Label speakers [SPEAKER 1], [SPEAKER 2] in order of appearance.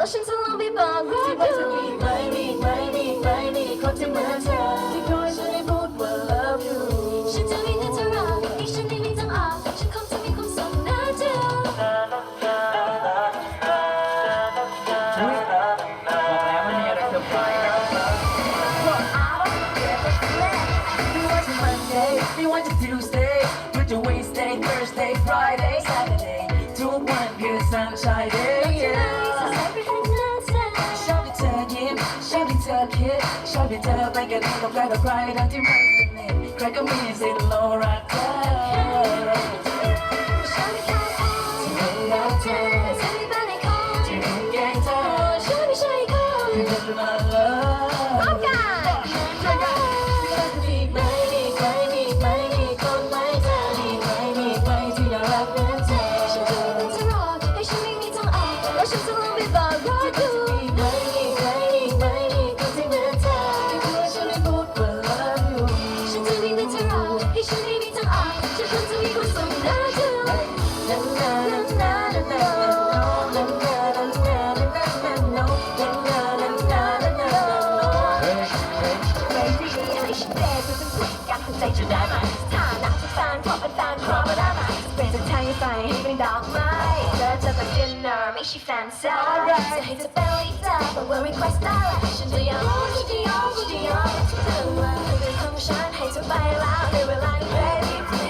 [SPEAKER 1] แล้วฉันจะลองไปบอกรัก
[SPEAKER 2] ที่
[SPEAKER 1] ดู
[SPEAKER 2] ว่าจะมีไหมมีไหมมีไหมมีคนที่เหมือนเธอที่คอยช่วยให้พูดว่า love you
[SPEAKER 1] ฉันจะมีเงินเท่าไหร่ให้ฉันได้มีทางออกฉันคงจะมีความสุขนะเธอ
[SPEAKER 3] อุ๊ยบอกแล้วมันมีอะไรเซอร์ไพรส์
[SPEAKER 2] ไม่ว่าจะ Monday ไม่ว่าจะ Tuesday ธอคิดชอบที่เธอไปกันเองกับใครกับใครทั้งที่ไม่สนิทใครก็มีสิทธิ์โลรัก ไม่
[SPEAKER 1] ใช่แฟนสาวจะให้เธอเป็นลิเดอร์แต่ว่า request ได้แหละฉันจะยอมฉันจะยอมฉันจะยอมเธอเป็นว่าเธอเป็นของฉันให้เธอไปแล้วในเวลานี้ baby